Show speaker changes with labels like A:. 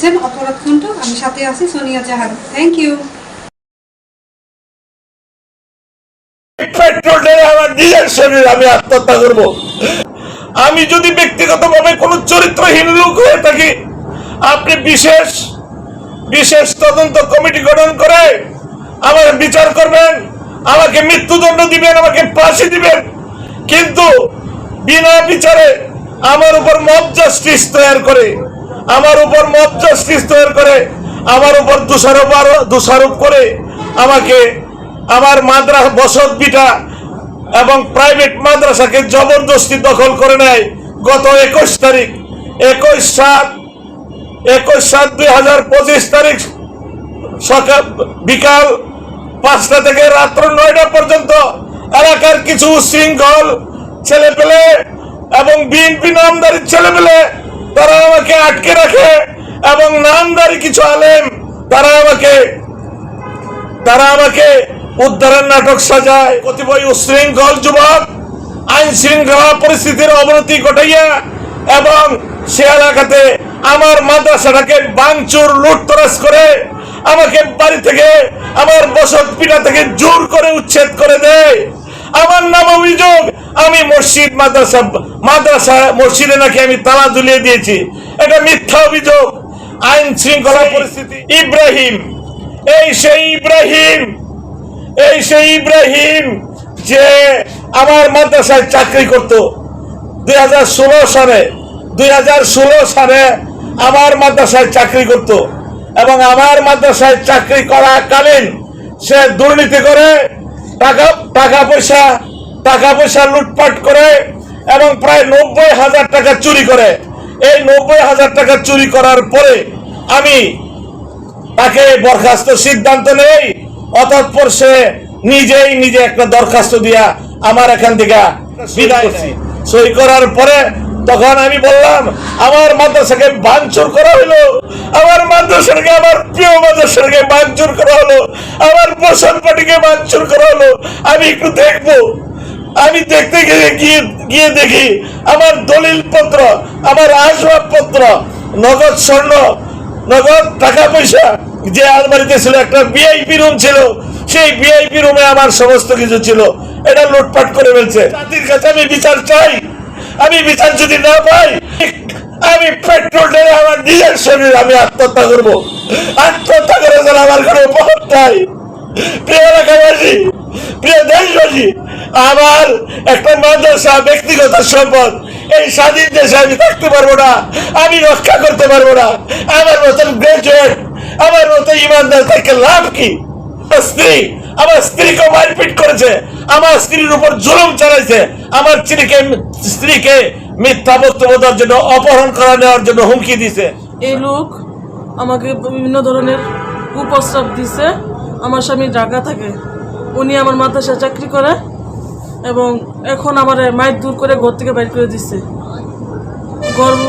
A: দেখছেন অপরাধ কুণ্ঠ আমি সাথে আছি সোনিয়া জাহান। থ্যাংক ইউ
B: আমার নিজের শরীর আমি আত্মহত্যা আমি যদি চরিত্রহীন লোক হয়ে থাকি, আপনি বিশেষ বিশেষ তদন্ত কমিটি গঠন করে আমার বিচার করবেন, আমাকে মৃত্যুদণ্ড দিবেন, আমাকে ফাঁসি দিবেন। কিন্তু বিনা বিচারে আমার উপর মব জাস্টিস তৈরি করে আমার উপর মব জাস্টিস তৈরি করে, আমার উপর দোষারোপ আরো- দোষারোপ করে আমাকে আমার মাদ্রাস বসত বিটা এবং প্রাইভেট মাদ্রাসাকে জবরদস্তি দখল করে নেয়। গত একুশ তারিখ, একুশ সাত একুশ সাত দুই হাজার পঁচিশ তারিখ সকাল বিকাল পাঁচটা থেকে রাত্র নয়টা পর্যন্ত এলাকার কিছু শৃঙ্খল ছেলে পেলে এবং বিএনপি নামদারির ছেলে পেলে তারা আমাকে আটকে রাখে এবং নামদারি কিছু আলেম, তারা আমাকে তারা আমাকে উদ্ধারের নাটক সাজায়। কতিপয় উশৃঙ্খল যুবক আইন শৃঙ্খলা পরিস্থিতির অবনতি ঘটাইয়া এবং সে এলাকাতে আমার মাদ্রাসাটাকে বাংচুর, লুটতরাজ করে আমাকে বাড়ি থেকে, আমার বসত পিঠা থেকে জোর করে উচ্ছেদ করে দেয়। আমার নাম অভিযোগ। আমি মসজিদ মাদ্রাসা মাদ্রাসা মসজিদে নাকি আমি তালা ঝুলিয়ে দিয়েছি। এটা মিথ্যা অভিযোগ। আইন শৃঙ্খলা পরিস্থিতি। ইব্রাহিম। এই সেই ইব্রাহিম। এই সেই ইব্রাহিম যে আমার মাদ্রাসায় চাকরি করত। দুই হাজার ষোলো সালে দুই হাজার ষোলো সালে আমার মাদ্রাসায় চাকরি করত। এবং আমার মাদ্রাসায় চাকরি করাকালীন সে দুর্নীতি করে টাকা টাকা পয়সা টাকা পয়সা লুটপাট করে এবং প্রায় নব্বই হাজার টাকা চুরি করে। এই নব্বই হাজার টাকা চুরি করার পরে আমি তাকে বরখাস্ত সিদ্ধান্ত নেই অতঃপর সে নিজেই নিজে একটা দরখাস্ত দিয়া আমার এখান থেকে বিদায় সই করার পরে তখন আমি বললাম, আমার মাদ্রাসাকে ভাঙচুর করা হলো, আমার মাদ্রাসাকে, আমার প্রিয় মাদ্রাসাকে ভাঙচুর করা হলো, আমার বসত পাটিকে ভাঙচুর করা হলো। আমি একটু দেখব। আমি দেখতে গিয়ে গিয়ে দেখি, আমার দলিল পত্র আমার আসবাবপত্র, নগদ স্বর্ণ, নগদ টাকা পয়সা যে আলমারিতে ছিল, একটা ভিআইপি রুম ছিল, সেই ভিআইপি রুমে আমার সমস্ত কিছু ছিল। এটা লুটপাট করে ফেলছে। জাতির কাছে আমি বিচার চাই। আমি বিচার যদি না পাই, আমি পেট্রোল ঢেলে আমার নিজের শরীর আমি আত্মহত্যা করব। আত্মহত্যা করে যেন আমার কোনো পথ নাই। প্রিয় এলাকাবাসী, প্রিয় দেশবাসী, আমার একটা মাদ্রাসা ব্যক্তিগত সম্পদ। এই স্বাধীন দেশে আমি থাকতে পারব না, আমি রক্ষা করতে পারব না। আমার মতন গ্রাজুয়েট আমার মতো ইমানদার থেকে লাভ কি? স্ত্রী, আমার স্ত্রীকে মারপিট করেছে। আমার স্ত্রীর উপর জুলুম চালাইছে। আমার স্ত্রীকে স্ত্রীকে মিথ্যা বক্তব্য দেওয়ার জন্য, অপহরণ করা নেওয়ার জন্য হুমকি দিছে।
C: এই লোক আমাকে বিভিন্ন ধরনের কুপ্রস্তাব দিছে। আমার স্বামী ঢাকা থাকে। উনি আমার মাদ্রাসায় চাকরি করে এবং এখন আমার মায়ের দূর করে ঘর থেকে বাইর করে দিচ্ছে গর্ব